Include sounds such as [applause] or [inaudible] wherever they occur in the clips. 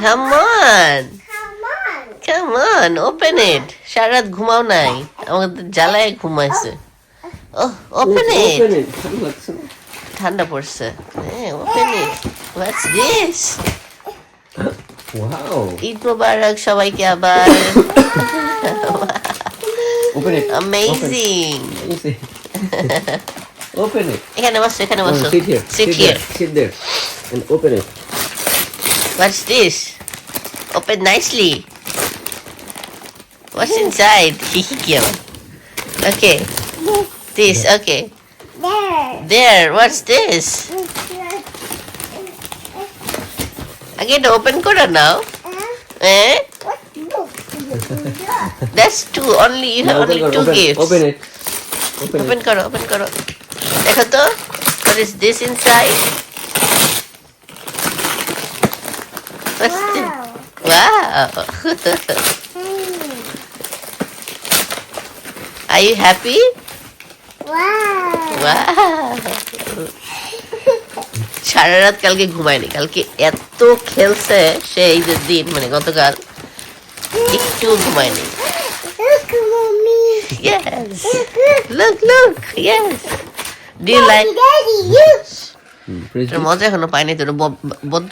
Come on. Come on, open it. সারা রাত ঘুমাও নাই আমাদের জ্বালায় ঘুমাইছে Oh, open it. Open it. ভালো লাগছে না? ঠান্ডা পড়ছে হ্যাঁ open it what's this Wow. Eid Mubarak সবাইকে আবার Open it. Amazing open it. এখানে বসো এখানে বসো sit here. Sit here there. Sit there. And open What's this? Open nicely. What's inside? [laughs] Okay. This, okay. There. There, what's this? I get to open Koda now. Uh-huh. Eh? [laughs] That's two, only you have only two gifts. Open it. Open, open it. Open Koda. Dekho to, what is this inside? Wow are you happy wow সারা রাত কালকে ঘুমায়নি কালকে এত খেলছে সে এই যে দিন মানে গতকাল একটু ঘুমায়নি Yes. Look, look. Yes. Do you like? Hmm, এটার this. মজা এখনও পাইনি তো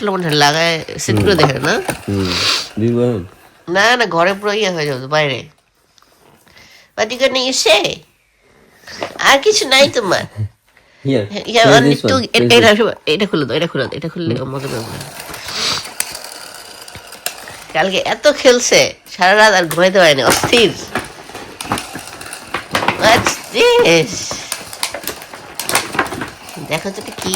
মনে লাগায় সেট করে দেখে না? না না ঘরে পুরো ইয়ে হয়ে যাবে বাইরে ইউ আর কিছু নাই তোমার. ইয়া এটা. এটা খুলে দাও এটা খুলে দাও এটা খুললে মজা পাবে কালকে এত খেলছে সারা রাত আর ঘুমাইতে পারেনি অস্থির What's this? দেখো তো কি.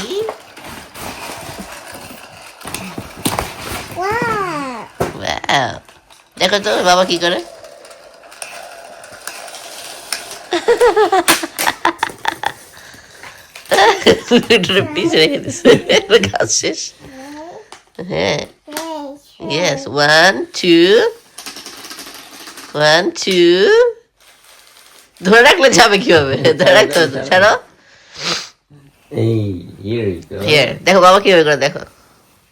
দেখো তো বাবা কি করে? পিছে রেখে কাজ শেষ। হ্যাঁ। Yes one two one two ধরে রাখলে যাবে কীভাবে? ধরে রাখতে হবে। ছাড়ো। হিয়ার দেখো বাবা কীভাবে করে দেখো।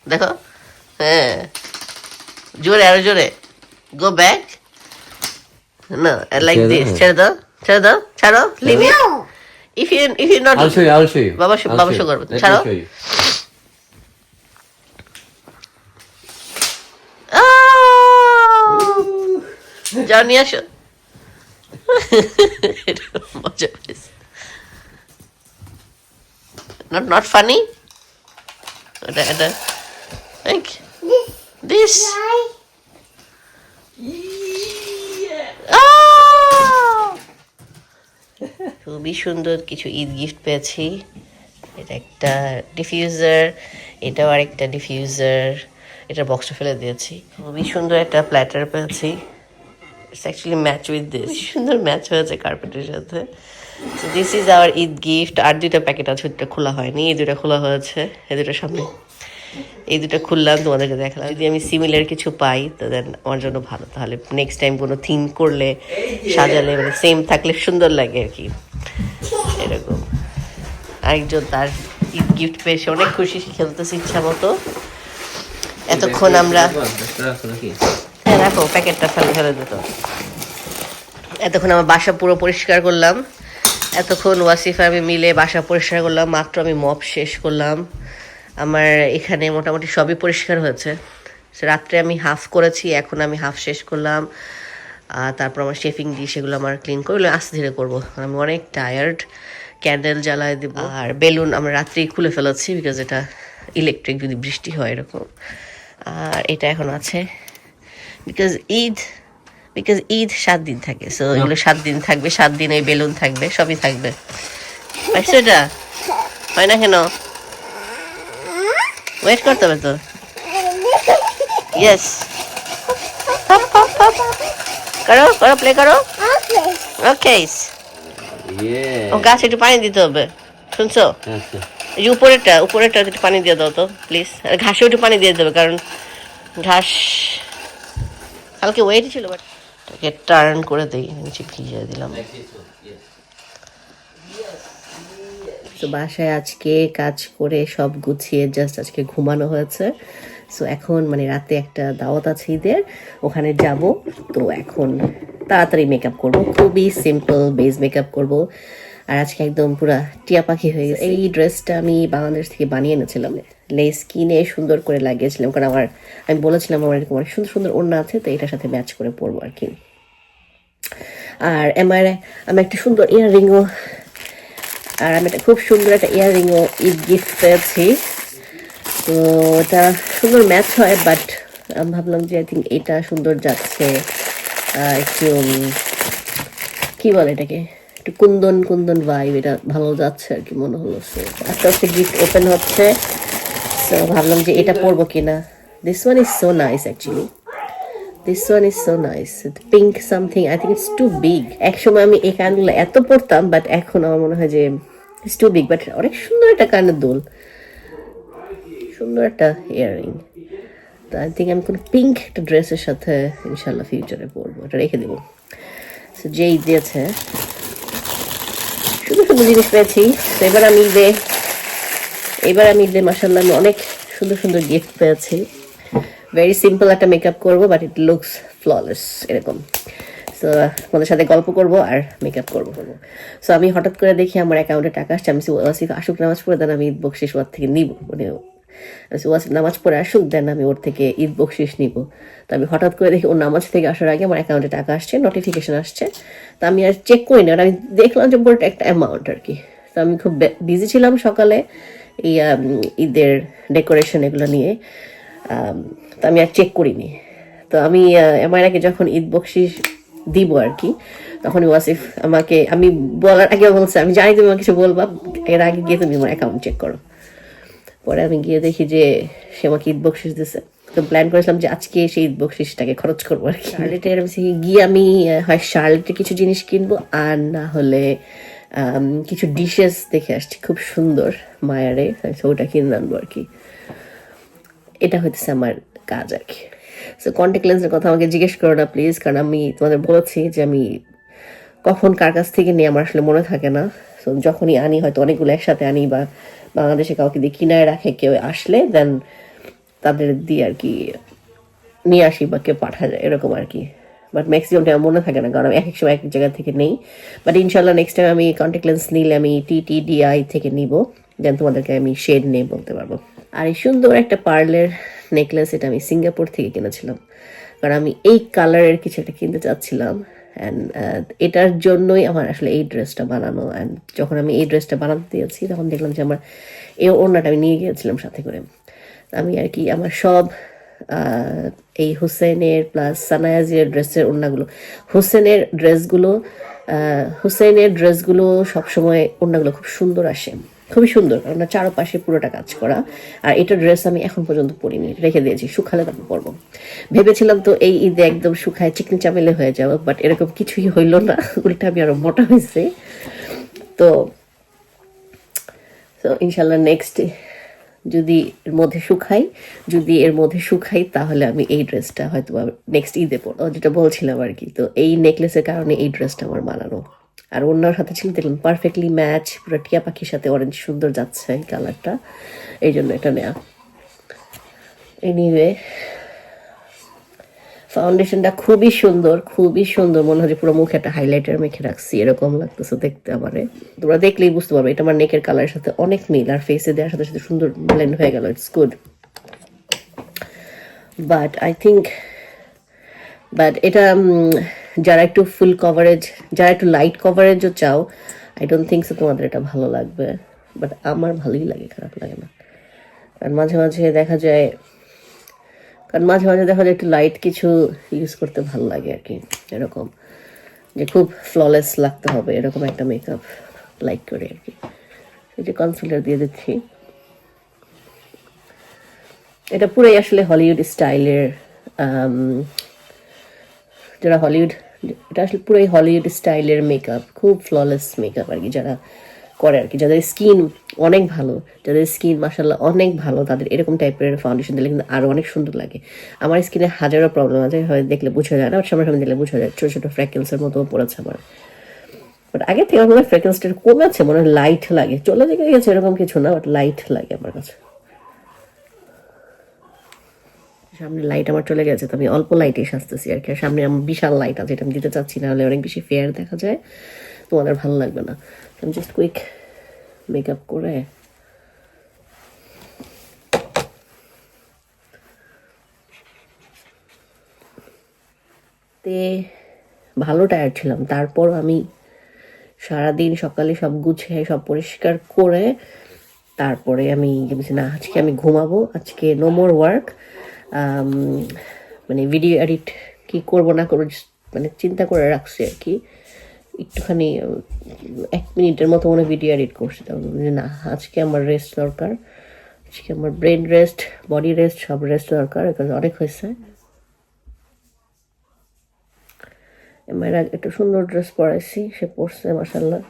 দেখো? হ্যাঁ। জোরে আরও জোরে। গো ব্যাক না লাইক ছেড়ে দিস। ছেড়ে দাও ছেড়ে দাও। ছাড়ো leave it if you if you not show you. করবে। ছাড়ো। show [laughs] যাও নিয়ে আসো। [laughs] মজা পেয়েছে। নট নট ফানি এটা এটা লাইক দিস খুবই সুন্দর কিছু ঈদ গিফট পেয়েছি। এটা একটা ডিফিউজার এটাও আরেকটা ডিফিউজার এটা বক্সটা ফেলে দিয়েছি। খুবই সুন্দর একটা প্ল্যাটার পেয়েছি। It's actually match with this সুন্দর ম্যাচ হয়েছে কার্পেটের সাথে। This is our Eid gift আর দুইটা প্যাকেট আছে দুটো খোলা হয়নি। এই দুটো খোলা হয়েছে, এই দুটোর সামনে। এই দুটো খুললাম, তোমাদেরকে দেখালাম। যদি আমি সিমিলার কিছু পাই, তো দেন আমার জন্য ভালো। তাহলে নেক্সট টাইম কোনো থিম করলে, সাজালে মানে সেম থাকলে সুন্দর লাগে আর কি। এরকম। আরেকজন তার ঈদ গিফট পেয়ে সে অনেক খুশি খেলতেছে ইচ্ছা মতো। এতক্ষণ আমরা হ্যাঁ প্যাকেটটা ফেলে ফেলে দিত এতক্ষণ আমার বাসা পুরো পরিষ্কার করলাম। এতক্ষণ ওয়াসিফ আমি মিলে বাসা পরিষ্কার করলাম, মাত্র আমি মপ শেষ করলাম। আমার এখানে মোটামুটি সবই পরিষ্কার হয়েছে। রাত্রে আমি হাফ করেছি, এখন আমি হাফ শেষ করলাম। আর তারপর আমার শেফিং দিয়ে সেগুলো আমার ক্লিন করলে আস্তে ধীরে করব। আমি অনেক টায়ার্ড ক্যান্ডেল জ্বালায় দেব। আর বেলুন আমরা রাত্রেই খুলে ফেলেছি বিকজ এটা ইলেকট্রিক যদি বৃষ্টি হয় এরকম। আর এটা এখন আছে। বিকজ ঈদ বিকজ ঈদ সাত দিন থাকে। সো এগুলো সাত দিন থাকবে সাত দিন এই বেলুন থাকবে সবই থাকবে। পাইছো এটা? হয় না কেন? ওয়েট করতে হবে তো। ইয়েস করো করো প্লে করো। ওকে. ও গাছ একটু পানি দিতে হবে। শুনছো? আচ্ছা। এই যে উপরেরটা উপরেরটা একটু পানি দিয়ে দাও তো প্লিজ আর ঘাসেও একটু পানি দিয়ে দেবে কারণ ঘাস কালকে ওয়েট ছিল বাট তাকে টার্ন করে দেই, নিচে ভিজিয়ে দিলাম। তো বাসায় আজকে কাজ করে সব গুছিয়ে জাস্ট আজকে ঘুমানো হয়েছে। সো এখন মানে রাতে একটা দাওয়াত আছে ঈদের, ওখানে যাব। তো এখন তাড়াতাড়ি মেকআপ করব, খুবই সিম্পল বেস মেকআপ করব। আর আজকে একদম পুরা টিয়া পাখি হয়ে গেছে। এই ড্রেসটা আমি বাংলাদেশ থেকে বানিয়ে এনেছিলাম। লেস কিনে সুন্দর করে লাগিয়েছিলাম, কারণ আমার আমি বলেছিলাম আমার এরকম অনেক সুন্দর সুন্দর ওড়না আছে, তো এটার সাথে ম্যাচ করে পরবো আর কি। আর আমার আমি একটা সুন্দর ইয়াররিংও আর আমি একটা খুব সুন্দর একটা ইয়াররিংও ঈদ গিফট পেয়েছি তো এটা সুন্দর ম্যাচ হয় বাট আমি ভাবলাম যে আই থিঙ্ক এটা সুন্দর যাচ্ছে একটু বলে এটাকে? একটু কুন্দন কুন্দন ভাইব এটা ভালো যাচ্ছে আর কি মনে হলো। সো আস্তে আস্তে গিফট ওপেন হচ্ছে। সো ভাবলাম যে এটা পরবো কিনা। This one is so nice actually this one is so nice pink something I think it's too big একসময় আমি এই কানগুলো এত পরতাম বাট এখন আমার মনে হয় যে ইটস টু বিগ বাট অনেক সুন্দর একটা কানের দোল। সুন্দর একটা ইয়াররিং তো আই থিঙ্ক আমি কোনো পিঙ্ক একটা ড্রেসের সাথে ইনশাল্লাহ ফিউচারে পরবো। এটা রেখে দেবো। সো যেই দিয়েছে সুন্দর জিনিস পেয়েছি তো এবার আমি ঈদে, এবার আমি ঈদে মাসাল্লাহ আমি অনেক সুন্দর সুন্দর গিফট পেয়েছি। ভেরি সিম্পল একটা মেকআপ করব বাট ইট লুকস ফ্ললেস এরকম। সো তোমাদের সাথে গল্প করব আর মেকআপ করব। করব সো আমি হঠাৎ করে দেখি আমার অ্যাকাউন্টে টাকা আসছে, আমি আসুক নামাজ পড়ে, দেন আমি বকশিস থেকে নিব। মানে আমি ওয়াসিফ নামাজ পড়ে আসুক, দেন আমি ওর থেকে ঈদ বকশিস নিব। তো আমি হঠাৎ করে দেখি ওর নামাজ থেকে আসার আগে আমার অ্যাকাউন্টে টাকা আসছে নোটিফিকেশন আসছে। তা আমি আর চেক করি না আমি দেখলাম যে বড় একটা অ্যামাউন্ট আর কি। তো আমি খুব বিজি ছিলাম সকালে এই ঈদের ডেকোরেশন এগুলো নিয়ে। তো আমি আর চেক করিনি। তো আমি এমআইরাকে যখন ঈদ বকশিস দিব আর কি তখন ওয়াসিফ আমাকে, আমি বলার আগে বলছে, আমি জানি তুমি আমাকে কিছু বলবা, এর আগে গিয়ে তুমি আমার অ্যাকাউন্ট চেক করো। পরে আমি গিয়ে দেখি যে সে আমাকে ঈদ বকশিস দিছে। তো প্ল্যান করেছিলাম যে আজকে সেই ঈদ বকশিসটাকে খরচ করব আর কি। শার্লেটের গিয়ে আমি হয় শার্লেটের কিছু জিনিস কিনবো আর না হলে কিছু ডিশেস দেখে আসছি। খুব সুন্দর মায়ারে ওটা কিনে আনব আর কি। এটা হইতেছে আমার কাজ আর কি। সো কন্ট্যাক্ট লেন্সের কথা আমাকে জিজ্ঞেস করো না প্লিজ কারণ আমি তোমাদের বলেছি যে আমি কখন কার কাছ থেকে নিয়ে আমার আসলে মনে থাকে না। সো যখনই আনি হয়তো অনেকগুলো একসাথে আনি বা বাংলাদেশে কাউকে দিয়ে কিনায় রাখে, কেউ আসলে দেন তাদের দিয়ে আর কি নিয়ে আসি বা কেউ পাঠা যায়, এরকম আর কি। বাট ম্যাক্সিমাম টাইম মনে থাকে না, কারণ আমি এক এক সময় এক জায়গা থেকে নেই। বাট ইনশাল্লাহ নেক্সট টাইম আমি কন্ট্যাক্ট লেন্স নিলে আমি টি টি ডিআই থেকে নিব দেন তোমাদেরকে আমি শেড নিয়ে বলতে পারব। আর এই সুন্দর একটা পার্লের নেকলেস এটা আমি সিঙ্গাপুর থেকে কিনেছিলাম। কারণ আমি এই কালারের কিছু একটা কিনতে চাচ্ছিলাম। অ্যান্ড এটার জন্যই আমার আসলে এই ড্রেসটা বানানো। অ্যান্ড যখন আমি এই ড্রেসটা বানাতে দিয়েছি, তখন দেখলাম যে আমার এই ওড়নাটা আমি নিয়ে গিয়েছিলাম সাথে করে। আমি আর কি আমার সব এই হুসেনের প্লাস সানায়াজির ড্রেসের ওড়নাগুলো, হুসেনের ড্রেসগুলো হুসেনের ড্রেসগুলো সবসময় ওড়নাগুলো খুব সুন্দর আসে। খুবই সুন্দর, কারণ চারপাশে পুরোটা কাজ করা। আর এটা ড্রেস আমি এখন পর্যন্ত পরিনি, রেখে দিয়েছি, শুকালে তারপর পরবো। ভেবেছিলাম তো এই ঈদে একদম শুকায় চিকনি চামেলে হয়ে যাব বাট এরকম কিছুই হইল না, উল্টা আমি আরও মোটা হয়েছে। তো তো ইনশাল্লাহ নেক্সট যদি এর মধ্যে শুকাই, যদি এর মধ্যে শুকাই, তাহলে আমি এই ড্রেসটা হয়তো নেক্সট ঈদে পরবো, যেটা বলছিলাম আর কি। তো এই নেকলেসের কারণে এই ড্রেসটা আমার বানানো আর অন্যর সাথে ছিল দেখলাম পারফেক্টলি ম্যাচ পুরো টিয়া পাখির সাথে অরেঞ্জ সুন্দর যাচ্ছে কালারটা এই জন্য এটা নেওয়া এনিওয়ে ফাউন্ডেশনটা খুবই সুন্দর খুবই সুন্দর। মনে হয় পুরো মুখে একটা হাইলাইটার মেখে রাখছি, এরকম লাগতেছে দেখতে আমারে। তোমরা দেখলেই বুঝতে পারবে, এটা আমার নেকের কালারের সাথে অনেক মিল, আর ফেসে দেওয়ার সাথে সাথে সুন্দর ব্লেন্ড হয়ে গেল it's good but I think but এটা যারা একটু ফুল কভারেজ যারা একটু লাইট কভারেজও চাও আই ডোন্ট থিঙ্ক সো তোমাদের এটা ভালো লাগবে। বাট আমার ভালোই লাগে, খারাপ লাগে না। কারণ মাঝে মাঝে দেখা যায়, কারণ মাঝে মাঝে দেখা যায় একটু লাইট কিছু ইউজ করতে ভালো লাগে আর কি, এরকম। যে খুব ফ্ললেস লাগতে হবে, এরকম একটা মেকআপ লাইক করে আর কি। এই যে কনসিলার দিয়ে দিচ্ছি। এটা পুরাই আসলে হলিউড স্টাইলের যারা হলিউড এটা আসলে পুরোই হলিউড স্টাইলের মেকআপ খুব ফ্ললেস মেকআপ আর কি যারা করে আর কি। যাদের স্কিন অনেক ভালো, যাদের স্কিন মাসাল্লাহ অনেক ভালো, তাদের এরকম টাইপের ফাউন্ডেশন দিলে কিন্তু আরও অনেক সুন্দর লাগে। আমার স্কিনে হাজারো প্রবলেম আছে, হয় দেখলে বোঝা যায় না সামনে সামনে দেখলে বোঝা যায়, ছোটো ছোটো ফ্র্যাকেলসের মতো পড়েছে আমার। বাট আগে থেকে আমার ফ্র্যাকেলসটা কমেছে মনে হয় লাইট লাগে। চলে গেছে এরকম কিছু না বাট লাইট লাগে আমার কাছে। সামনে লাইট আমার চলে গেছে, তো আমি অল্প লাইটে সাজতেছি আর কি। আর সামনে আমার বিশাল লাইট আছে এটা আমি দিতে চাচ্ছি না হলে অনেক বেশি ফেয়ার দেখা যায়। তোমাদের ভালো লাগবে না। আমি জাস্ট কুইক মেকআপ করে তে ভালো টায়ার্ড ছিলাম। তারপর আমি সারাদিন সকালে সব গুছিয়ে, সব পরিষ্কার করে তারপরে আমি বলছি না, আজকে আমি ঘুমাবো। আজকে নো মোর ওয়ার্ক মানে ভিডিও এডিট কি করব না করব মানে চিন্তা করে রাখছি আর কি। একটুখানি এক মিনিটের মতো মনে ভিডিও এডিট করছি। তখন না, আজকে আমার রেস্ট দরকার। আজকে আমার ব্রেন রেস্ট বডি রেস্ট সব রেস্ট দরকার। কারণ অনেক হয়েছে। এবার একটা সুন্দর ড্রেস পরাইছি, সে পরছে মাসাল্লাহ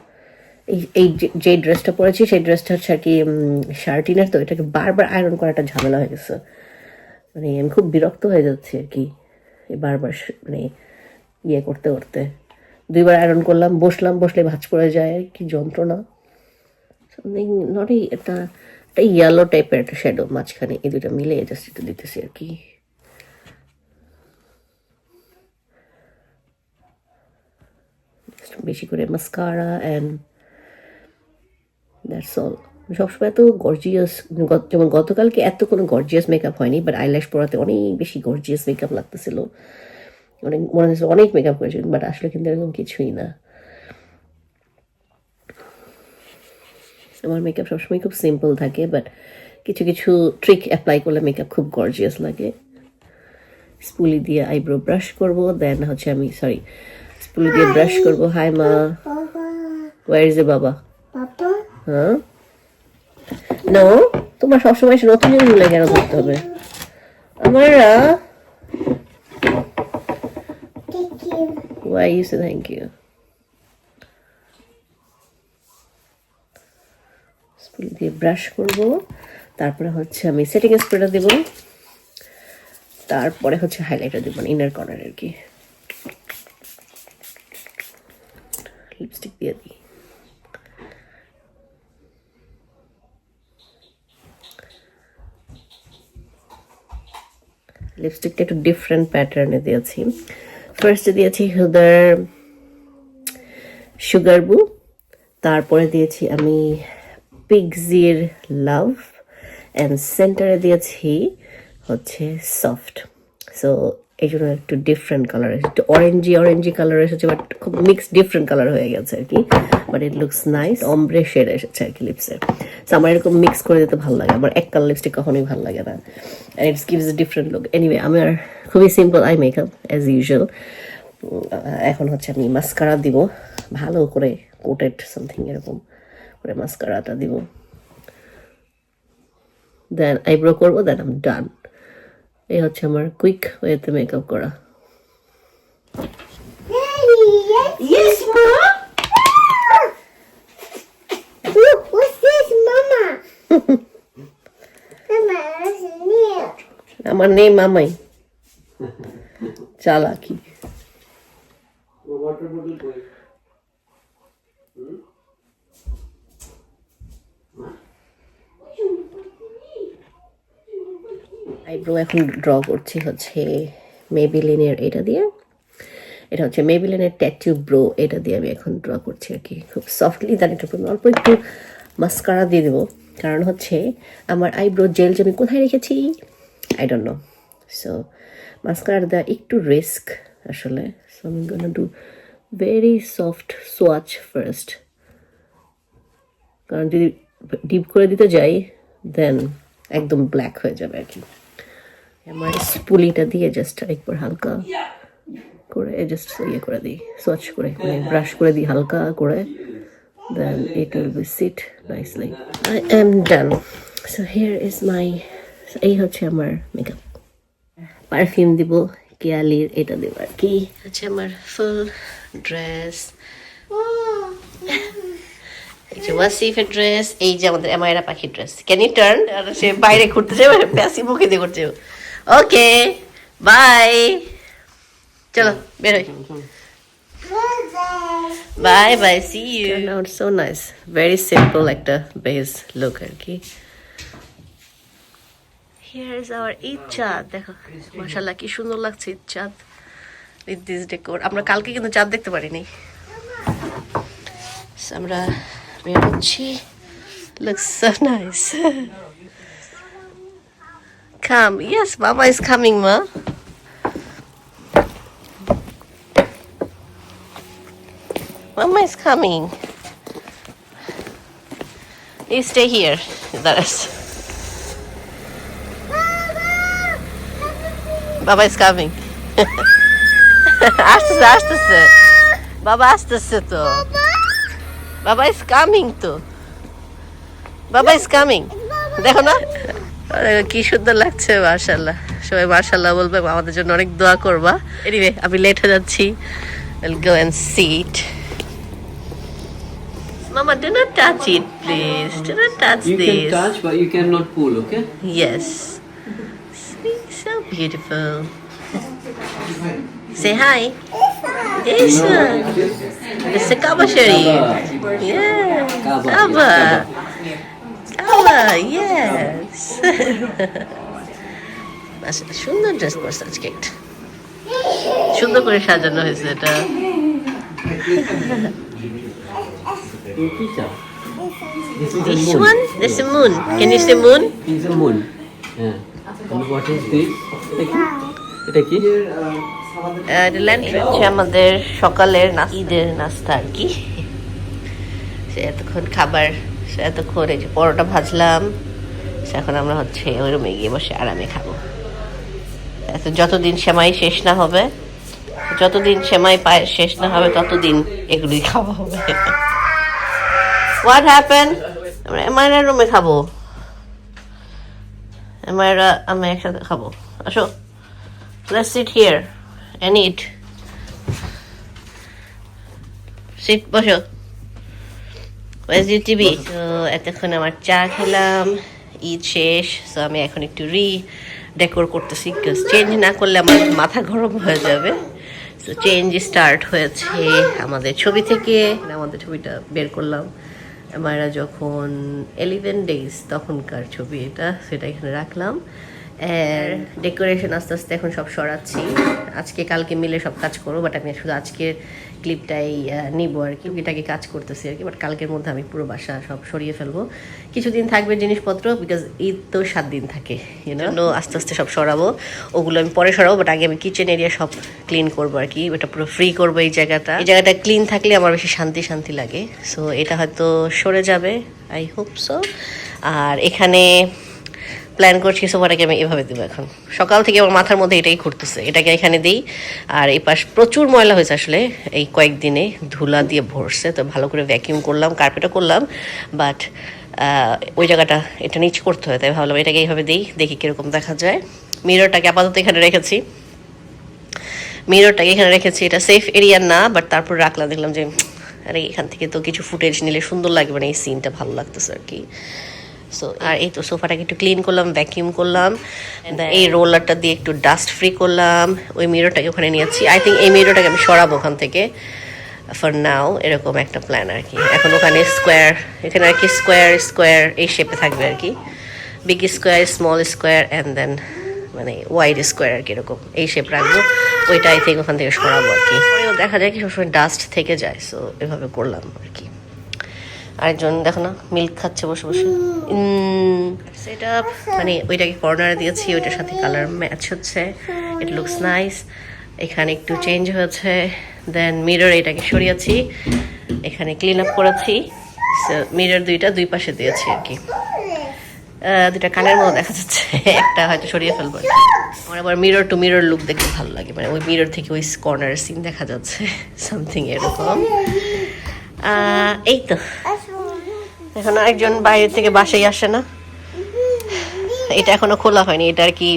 এই এই যে- ড্রেসটা পরেছি, সেই ড্রেসটা হচ্ছে আর কি শার্টিনের, তো এটাকে বারবার আয়রন করা একটা ঝামেলা হয়ে গেছে। মানে আমি খুব বিরক্ত হয়ে যাচ্ছি আর কি বারবার মানে ইয়ে করতে করতে। দুইবার আয়রন করলাম, বসলাম, বসলে ভাঁজ পড়ে যায় আর কি যন্ত্রণা। সামথিং নট একটা একটা ইয়েলো টাইপের একটা শ্যাডো মাঝখানে এই দুটো মিলে জাস্ট একটু দিতেছি আর কি। বেশি করে মাস্কারা অ্যান্ড দ্যাটস অল সবসময় এত গর্জিয়াস যেমন গতকালকে এত কোনো গর্জিয়াস মেকআপ হয়নি বাট আইল্যাশ পরাতে অনেক বেশি গর্জিয়াস মেকআপ লাগতেছিল। অনেক মনে হচ্ছে অনেক মেকআপ করেছি বাট আসলে কিন্তু এরকম কিছুই না। আমার মেকআপ সবসময় খুব সিম্পল থাকে বাট কিছু কিছু ট্রিক অ্যাপ্লাই করলে মেকআপ খুব গর্জিয়াস লাগে। স্পুলি দিয়ে আইব্রো ব্রাশ করব দেন হচ্ছে আমি সরি স্পুলি দিয়ে ব্রাশ করব। হাই মা। ওয়ার ইজ এ বাবা হ্যাঁ নো, তোমার সবসময় এসে নতুন জিনিসগুলো কেন করতে হবে? আমার thank you. সে থ্যাংক ইউ স্পুল দিয়ে ব্রাশ করব। তারপরে হচ্ছে আমি সেটিং স্প্রেটা দেব। তারপরে হচ্ছে হাইলাইটার দেবো ইনার কর্নার আর কি। লিপস্টিক দিয়ে দিই। লিপস্টিকটা একটু ডিফারেন্ট প্যাটার্নে দিয়েছি। ফার্স্টে দিয়েছি হুদার সুগার বু তারপরে দিয়েছি আমি পিগজির লাভ অ্যান্ড সেন্টারে দিয়েছি হচ্ছে সফট সো এই জন্য একটু ডিফারেন্ট কালার একটু অরেঞ্জি অরেঞ্জি কালার এসেছে বাট খুব মিক্স ডিফারেন্ট কালার হয়ে গেছে আর কি। But it looks nice ombre shade এসেছে আর কি লিপসে সো আমার এরকম মিক্স করে দিতে ভালো লাগে। আমার এক কালার লিপস্টিক কখনোই ভালো লাগে না। And it's gives a different look anyway আমার খুবই simple eye makeup as usual এখন হচ্ছে আমি মাস্কারা দিব। ভালো করে কোটেড সামথিং এরকম করে মাস্কারাটা দিব। দেন আইব্রো করব দেন আম ডান এই হচ্ছে আমার কুইক ওয়েতে মেকআপ করা. আমার নেই মামাই চালাকি আইব্রো এখন ড্র করছি হচ্ছে মেবিলিনের এটা দিয়ে। এটা হচ্ছে মেবিলিনের ট্যাটু ব্রো এটা দিয়ে আমি এখন ড্র করছি আর কি। খুব সফটলি দেন একটু অল্প একটু মাস্কারা দিয়ে দেবো। কারণ হচ্ছে আমার আইব্রো জেল যে আমি কোথায় রেখেছি I don't know so mascara দেওয়া একটু রিস্ক আসলে। সো আমি do very soft swatch first কারণ যদি ডিপ করে দিতে যাই দেন একদম ব্ল্যাক হয়ে যাবে আর কি। আমার স্পুলিটা দিয়ে জাস্ট একবার হালকা করে জাস্ট ইয়ে করে দিই সোয়াচ করে মানে ব্রাশ করে দিই হালকা করে then it will be sit nicely I am done so here is my এই হচ্ছে আমার মেকআপ পারফিউম দিব, কেয়ালির এটা দেব আর কি। হচ্ছে আমার ফুল ড্রেস ড্রেস এই যে আমাদের এমায়রা পাখির ড্রেস ক্যান ইউ টার্ন সে বাইরে ঘুরতে যাবে প্যাসি মুখে দিয়ে করছে ওকে বাই চলো বেরোই bye bye see you out so nice very simple একটা বেস লুক আর কি হিয়ার ইজ আওয়ার ঈদ চাঁদ দেখো মাশাল্লাহ কি সুন্দর লাগছে ঈদ চাঁদ উইথ দিস ডেকোর আমরা কালকে কিন্তু চাঁদ দেখতে পারিনি আমরা বের হচ্ছি looks so nice. [laughs] come yes mama is coming ma mama is coming you stay here দাঁড়াস বাবা ইজ কামিং আসতেছে আসতেছে বাবা আসতেছে তো বাবা ইজ কামিং তো বাবা ইজ কামিং দেখো না আরে, কি সুন্দর লাগছে মার্শাল্লাহ সবাই মার্শাল্লাহ বলবে আমাদের জন্য অনেক দোয়া করবা এনিওয়ে আমি লেট হয়ে যাচ্ছি will go and sit Mama, do not touch it, please. Do not touch You this. You can touch, but you cannot pull, okay? Yes. So beautiful. Say hi. Yes. It's a Kaaba Sharif. Yeah. Kaaba, Kaaba. yes, সুন্দর dress পরছে আজকে একটা সুন্দর করে সাজানো হয়েছে এটা. This is This a moon. one, this is moon. Can you say moon? It's a moon. Yeah. And what is this? এটা কি? হচ্ছে আমাদের সকালের ঈদের নাস্তা আর কি সে এতক্ষণ খাবার সে এতক্ষণ যে পরোটা ভাজলাম। এখন আমরা হচ্ছে ওই রুমে গিয়ে বসে আরামে খাব। যতদিন সেমাই শেষ না হবে যতদিন সেমাই পায় শেষ না হবে ততদিন এগুলি খাওয়া হবে। হোয়াট হ্যাপেন আমরা এমআইরা রুমে খাব। এমআইরা আমি একসাথে খাব। আসো Let's sit here and eat. Sit, বসো। TV? তো এতক্ষণ আমার চা খেলাম ঈদ শেষ তো আমি এখন একটু রি ডেকোর করতেছি চেঞ্জ না করলে আমার মাথা গরম হয়ে যাবে। তো চেঞ্জ স্টার্ট হয়েছে আমাদের ছবি থেকে আমাদের ছবিটা বের করলাম। আমরা যখন এলিভেন ডেজ তখনকার ছবি এটা সেটা এখানে রাখলাম। আর ডেকোরেশন আস্তে আস্তে এখন সব সরাচ্ছি। আজকে কালকে মিলে সব কাজ করব বাট আমি শুধু আজকের ক্লিপটাই নিব আর কি। এটাকে কাজ করতেছি আর কি বাট কালকের মধ্যে আমি পুরো বাসা সব সরিয়ে ফেলব। কিছুদিন থাকবে জিনিসপত্র বিকজ ঈদ তো সাত দিন থাকে ইউনো আস্তে আস্তে সব সরাবো। ওগুলো আমি পরে সরাবো বাট আগে আমি কিচেন এরিয়া সব ক্লিন করব আর কি। এটা পুরো ফ্রি করব এই জায়গাটা। এই জায়গাটা ক্লিন থাকলে আমার বেশি শান্তি শান্তি লাগে। সো এটা হয়তো সরে যাবে আই হোপ সো আর এখানে প্ল্যান করছি সোফাটাকে আমি এভাবে দেবো এখন। সকাল থেকে আমার মাথার মধ্যে এটাই ঘুরতেছে। এটাকে এখানে দিই। আর এই পাশ প্রচুর ময়লা হয়েছে আসলে। এই কয়েকদিনে ধুলা দিয়ে ভরছে, তো ভালো করে ভ্যাকিউম করলাম কার্পেটও করলাম। বাট ওই জায়গাটা, এটা নিচ করতে হয়, তাই ভাবলাম এটাকে এইভাবে দিই, দেখি কীরকম দেখা যায়। মিররটাকে আপাতত এখানে রেখেছি। মিররটাকে এখানে রেখেছি। এটা সেফ এরিয়া না বাট তারপর রাখলাম, দেখলাম যে, আরে, এখান থেকে তো কিছু ফুটেজ নিলে সুন্দর লাগবে না, এই সিনটা ভালো লাগতেছে আর কি। সো আর এই তো সোফাটাকে একটু ক্লিন করলাম ভ্যাকিউম করলাম এই রোলারটা দিয়ে একটু ডাস্ট ফ্রি করলাম। ওই মিররটাকে ওখানে নিয়েছি আই থিঙ্ক এই মিররটাকে আমি সরাবো ওখান থেকে। ফর নাও এরকম একটা প্ল্যান আর কি। এখন ওখানে স্কোয়ার এখানে আর কি স্কোয়ার স্কোয়ার এই শেপে থাকবে আর কি। Big square small square and then মানে ওয়াইড স্কোয়ার আর কি এরকম এই শেপ রাখব। ওইটা আই থিঙ্ক ওখান থেকে সরাবো আর কি। দেখা যায় কি সবসময় ডাস্ট থেকে যায়। সো এভাবে করলাম আর কি। আরেকজন, দেখো না, মিল্ক খাচ্ছে বসে বসে। সেটা মানে ওইটাকে কর্নারে দিয়েছি, ওইটার সাথে কালার ম্যাচ হচ্ছে। ইট লুকস নাইস এখানে একটু চেঞ্জ হয়েছে। দেন মিরর এটাকে সরিয়েছি। এখানে ক্লিন আপ করেছি। মিরর দুইটা দুই পাশে দিয়েছি আর কি। দুইটা কানের মতো দেখা যাচ্ছে। একটা হয়তো সরিয়ে ফেলব। আমার আবার মিরর টু মিরর লুক দেখতে ভালো লাগে। মানে ওই মিরর থেকে ওই কর্নার সিন দেখা যাচ্ছে। সামথিং এরকম। এই তো। এখন একজন বাইরে থেকে বাসায় আসে না। এটা এখনও খোলা হয়নি, এটা আর কি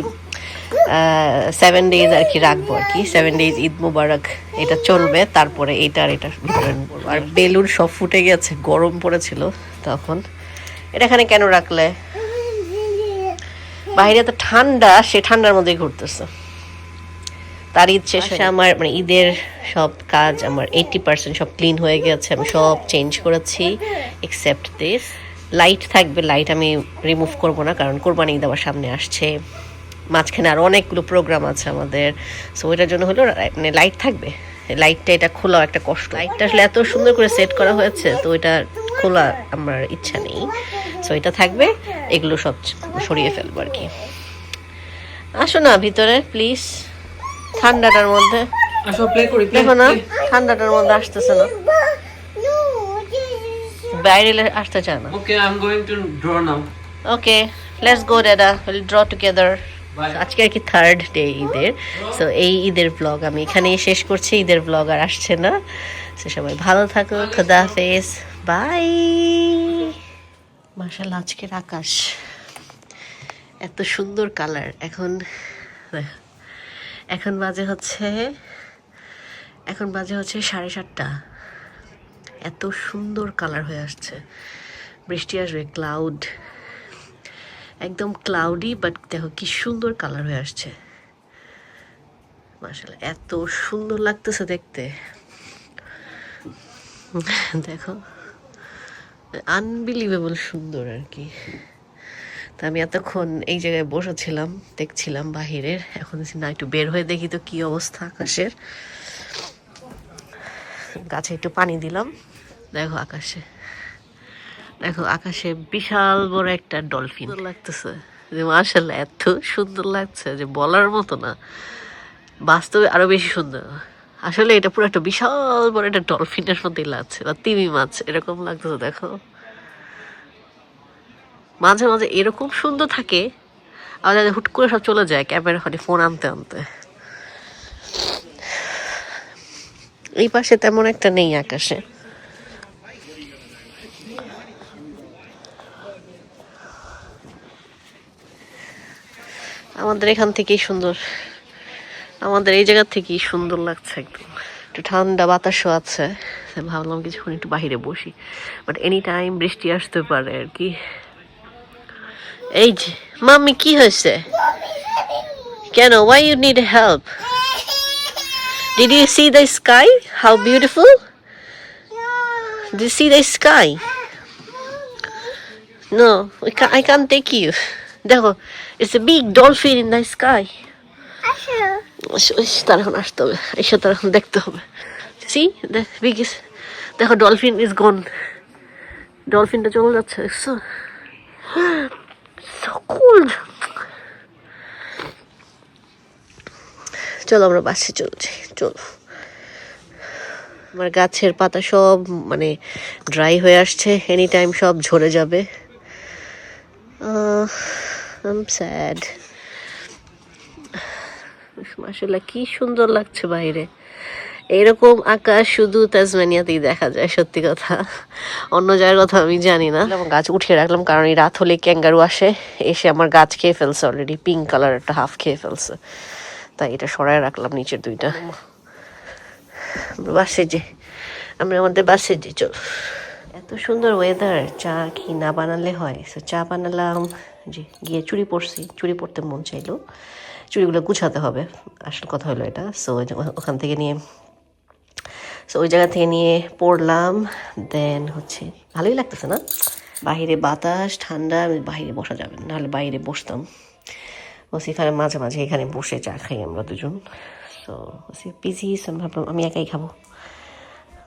সেভেন ডেজ আর কি রাখব আর কি। সেভেন ডেজ ঈদ মুবারক, এটা চলবে, তারপরে এটা আর এটা আর বেলুন সব ফুটে গেছে, গরম পড়েছিল তখন। এটা এখানে কেন রাখলে? বাইরে তো ঠান্ডা, সে ঠান্ডার মধ্যে ঘুরতেছে। তার ঈদ শেষ শেষে আমার মানে ঈদের সব কাজ আমার এইটি পার্সেন্ট সব ক্লিন হয়ে গেছে আমি সব চেঞ্জ করেছি এক্সেপ্ট দিস লাইট থাকবে লাইট আমি রিমুভ করব না কারণ কোরবানি ঈদ আবার সামনে আসছে। মাঝখানে আরও অনেকগুলো প্রোগ্রাম আছে আমাদের। সো ওইটার জন্য হলো মানে লাইট থাকবে। লাইটটা এটা খোলাও একটা কষ্ট। লাইটটা আসলে এত সুন্দর করে সেট করা হয়েছে তো এটা খোলা আমার ইচ্ছা নেই। সো এটা থাকবে এগুলো সব সরিয়ে ফেলব আর কি। আসো না ভিতরে প্লিজ ঠান্ডাটার মধ্যে। দেখো না ঠান্ডাটার মধ্যে আসতেছে না। বাইরে আসতে চায় না। Now. ওকে লেটস গো দাদা উইল ড্র টুগেদার আজকে আর কি থার্ড ডে ঈদের। সো এই ঈদের ব্লগ আমি এখানেই শেষ করছি। ঈদের ব্লগ আর আসছে না। সে সবাই ভালো থাকো খোদা হাফেজ। বাই মার্শাল আজকের আকাশ। এত সুন্দর কালার এখন এখন বাজে হচ্ছে, এখন বাজে হচ্ছে সাড়ে সাতটা। এত সুন্দর কালার হয়ে আসছে। বৃষ্টি আসবে ক্লাউড একদম ক্লাউডি বাট দেখো কি সুন্দর কালার হয়ে আসছে। মাসাল্লাহ এত সুন্দর লাগতেছে দেখতে। দেখো আনবিলিভেবল সুন্দর আর কি। তা আমি এতক্ষণ এই জায়গায় বসেছিলাম দেখছিলাম বাহিরের। এখন না একটু বের হয়ে দেখি তো কি অবস্থা আকাশের। গাছে একটু পানি দিলাম। দেখো আকাশে। দেখো আকাশে বিশাল বড় একটা ডলফিন। লাগতেছে। যে মার্শাল্লাহ এত সুন্দর লাগছে যে বলার মতো না। বাস্তবে আরও বেশি সুন্দর। আসলে এটা পুরো একটা বিশাল বড় একটা ডলফিনের মধ্যেই লাগছে বা তিমি মাছ এরকম লাগতেছে দেখো। মাঝে মাঝে এরকম সুন্দর থাকে, আবার হুট করে সব চলে যায় ক্যামেরা খালি ফোন আনতে আনতে। এই পাশে তেমন একটা নেই আকাশে। আমাদের এখান থেকেই সুন্দর। আমাদের এই জায়গা থেকেই সুন্দর লাগছে একদম। একটু ঠান্ডা বাতাসও আছে। ভাবলাম কিছুক্ষণ একটু বাইরে বসি। বাট এনি টাইম বৃষ্টি আসতে পারে আর কি। এই যে মাম্মি কি হয়েছে কেন why you need help did you see the sky how beautiful the sky? No, we ca- I can't take you. [laughs] দেখো it's a big dolphin in the sky. Usher. ইস, তার এখন আসতে হবে এসে তার এখন দেখতে হবে সি দ্য বিগেস্ট দেখো ডলফিন ইজ গন ডলফিনটা চলে যাচ্ছে দেখছ. চলো আমরা বাসে চলে যাই চলো। আমার গাছের পাতা সব মানে ড্রাই হয়ে আসছে এনি টাইম সব ঝরে যাবে। আম স্যাড মাসাল্লাহ কি সুন্দর লাগছে বাইরে। এরকম আকাশ শুধু তাজমানিয়াতেই দেখা যায় সত্যি কথা। অন্য জায়গার কথা আমি জানি না। এবং গাছ উঠিয়ে রাখলাম কারণ এই রাত হলে ক্যাঙ্গারু আসে এসে আমার গাছ খেয়ে ফেলছে অলরেডি পিঙ্ক কালার একটা হাফ খেয়ে ফেলছে। তাই এটা সরায় রাখলাম নিচের দুইটা। বাসে যে আমরা আমাদের বাসে যে চল। এত সুন্দর ওয়েদার চা কি না বানালে হয়? সো চা বানালাম যে গিয়ে চুড়ি পরছি চুড়ি পরতে মন চাইলো। চুড়িগুলো গুছাতে হবে আসল কথা হলো এটা। সো ওখান থেকে নিয়ে সো ওই জায়গা থেকে নিয়ে পড়লাম দেন হচ্ছে ভালোই লাগতেছে না? বাহিরে বাতাস, ঠান্ডা বাহিরে বসা যাবে নাহলে বাইরে বসতাম। ওসিফার মাঝে মাঝে এখানে বসে চা খাই আমরা দুজন। সো ওসিফ পিজি আমি ভাবলাম আমি একাই খাব।